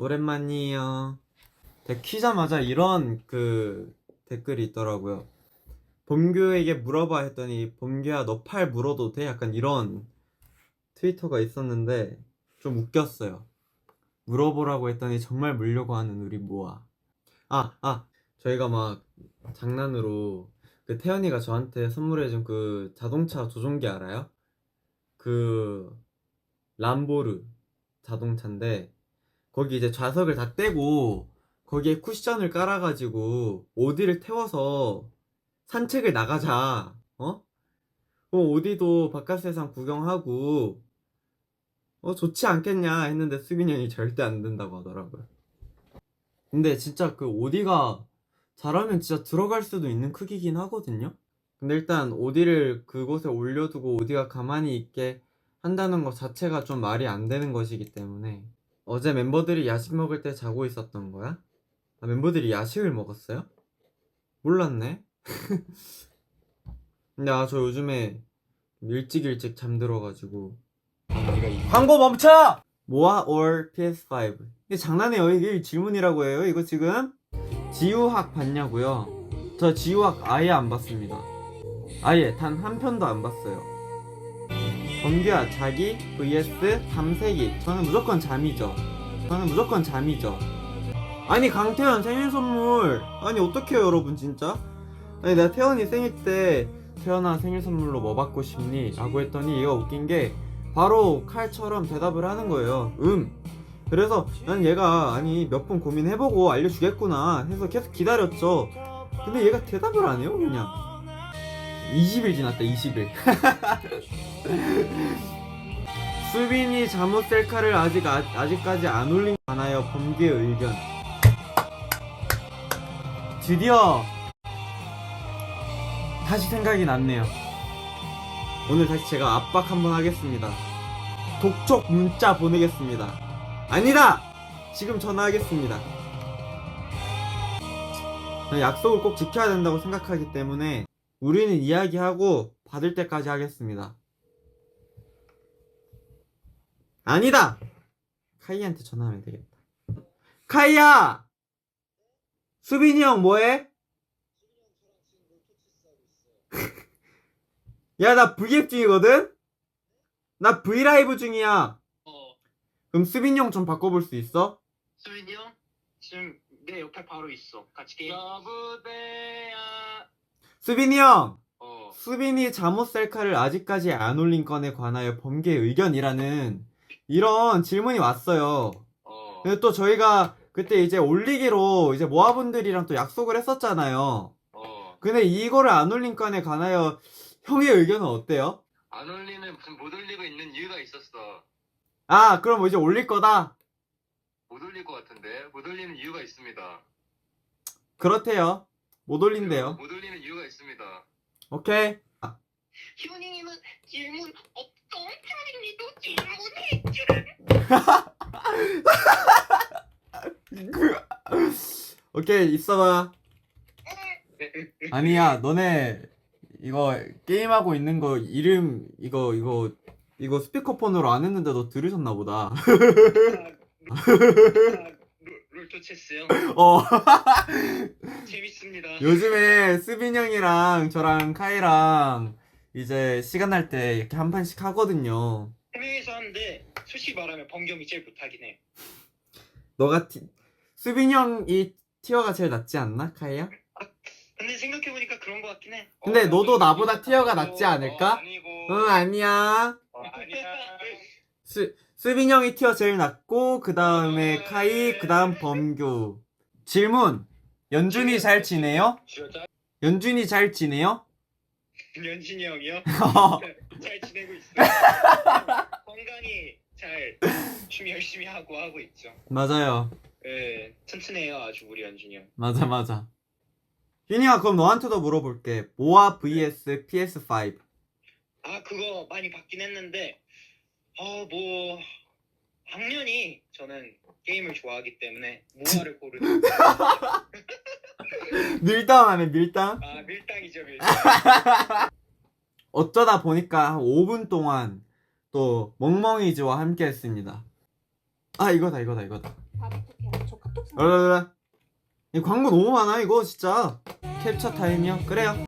오랜만이에요. 데- 키자마자 이런 그 댓글이 있더라고요. 범규에게 물어봐 했더니 범규야 너 팔 물어도 돼? 약간 이런 트위터가 있었는데 좀 웃겼어요. 물어보라고 했더니 정말 물려고 하는 우리 모아. 아, 아, 저희가 막 장난으로 그 태연이가 저한테 선물해준 그 자동차 조종기 알아요? 그 람보르 자동차인데 거기 이제 좌석을 다 떼고 거기에 쿠션을 깔아가지고 오디를 태워서 산책을 나가자. 어? 그럼 오디도 바깥 세상 구경하고 어 좋지 않겠냐 했는데 수빈이 형이 절대 안 된다고 하더라고요. 근데 진짜 그 오디가 잘하면 진짜 들어갈 수도 있는 크기긴 하거든요. 근데 일단 오디를 그곳에 올려두고 오디가 가만히 있게 한다는 것 자체가 좀 말이 안 되는 것이기 때문에 어제 멤버들이 야식 먹을 때 자고 있었던 거야? 아, 멤버들이 야식을 먹었어요? 몰랐네. 근데 아, 저 요즘에 일찍 일찍 잠들어가지고 광고 멈춰! 모아 or PS5 이게 장난해요 이게 질문이라고 해요 이거 지금 지우학 봤냐고요 저 지우학 아예 안 봤습니다 아예 단 한 편도 안 봤어요 범규야 자기 vs 밤새기. 저는 무조건 잠이죠. 저는 무조건 잠이죠. 아니 강태현 생일 선물. 아니 어떡해요 여러분 진짜? 아니 내가 태연이 생일 때 태연아 생일 선물로 뭐 받고 싶니? 라고 했더니 얘가 웃긴 게 바로 칼처럼 대답을 하는 거예요. 음 그래서 난 얘가 아니 몇 번 고민해보고 알려주겠구나 해서 계속 기다렸죠. 근데 얘가 대답을 안 해요 그냥 20일 지났다 20일. 수빈이 잠옷 셀카를 아직 아, 아직까지 안 올린 하나요? 범규의 의견. 드디어 다시 생각이 났네요. 오늘 다시 제가 압박 한번 하겠습니다. 독촉 문자 보내겠습니다. 아니다! 지금 전화하겠습니다. 약속을 꼭 지켜야 된다고 생각하기 때문에 우리는 이야기하고 받을 때까지 하겠습니다 아니다 카이한테 전화하면 되겠다 카이야 수빈이 형 뭐해? 야 나 V앱 중이거든? 나 V라이브 중이야 어, 그럼 수빈이 형 좀 바꿔볼 수 있어? 수빈이 형? 지금 내 옆에 바로 있어. 같이 게임. 여부대야. 수빈이 형! 어, 수빈이 잠옷 셀카를 아직까지 안 올린 건에 관하여 범계의 의견이라는 이런 질문이 왔어요 어. 근데 또 저희가 그때 이제 올리기로 이제 모아분들이랑 또 약속을 했었잖아요 어. 근데 이거를 안 올린 건에 관하여 형의 의견은 어때요? 안 올리는 무슨 못 올리고 있는 이유가 있었어. 아 그럼 이제 올릴 거다? 못 올릴 것 같은데 못 올리는 이유가 있습니다. 그렇대요 못 올린대요 못 올리는. 오케이? 아, 휴닝이는 질문 없던 편인데도 질문해. 오케이 있어봐. 아니야 너네 이거 게임하고 있는 거 이름 이거 이거 이거 스피커폰으로 안 했는데 너 들으셨나 보다 롤토 체스요? 어 재밌습니다. 요즘에 수빈 형이랑 저랑 카이랑 이제 시간 날 때 이렇게 한 판씩 하거든요 해명해서 하는데 솔직히 말하면 범경이 제일 못하긴 해. 너가 티... 수빈 형이 티어가 제일 낫지 않나 카이야? 근데 생각해 보니까 그런 것 같긴 해. 근데 어, 너도 나보다 티어가 낫지 않을까? 어, 아니고. 응 아니야 어, 아니야. 수, 수빈 형이 티어 제일 낮고 그 다음에 카이 그 다음 범규 질문 연준이 잘 지내요? 연준이 잘 지내요? 연진이 형이요? 잘 지내고 있어요. 건강히 잘 춤 열심히 하고 하고 있죠. 맞아요 예, 튼튼해요 아주 우리 연진이 형. 맞아 맞아 윤이야 그럼 너한테도 물어볼게 모아 vs PS5 아 그거 많이 받긴 했는데 아뭐 학년이 저는 게임을 좋아하기 때문에 모아를 고르는 밀당하네 밀당 아 밀당이죠 밀당. 어쩌다 보니까 한 5분 동안 또 멍멍이즈와 함께 했습니다 아 이거다 이거다 이거다 바비톡해라. 저 카톡 상. 그래 그래 이 광고 너무 많아 이거 진짜 캡처 타임이요? 그래요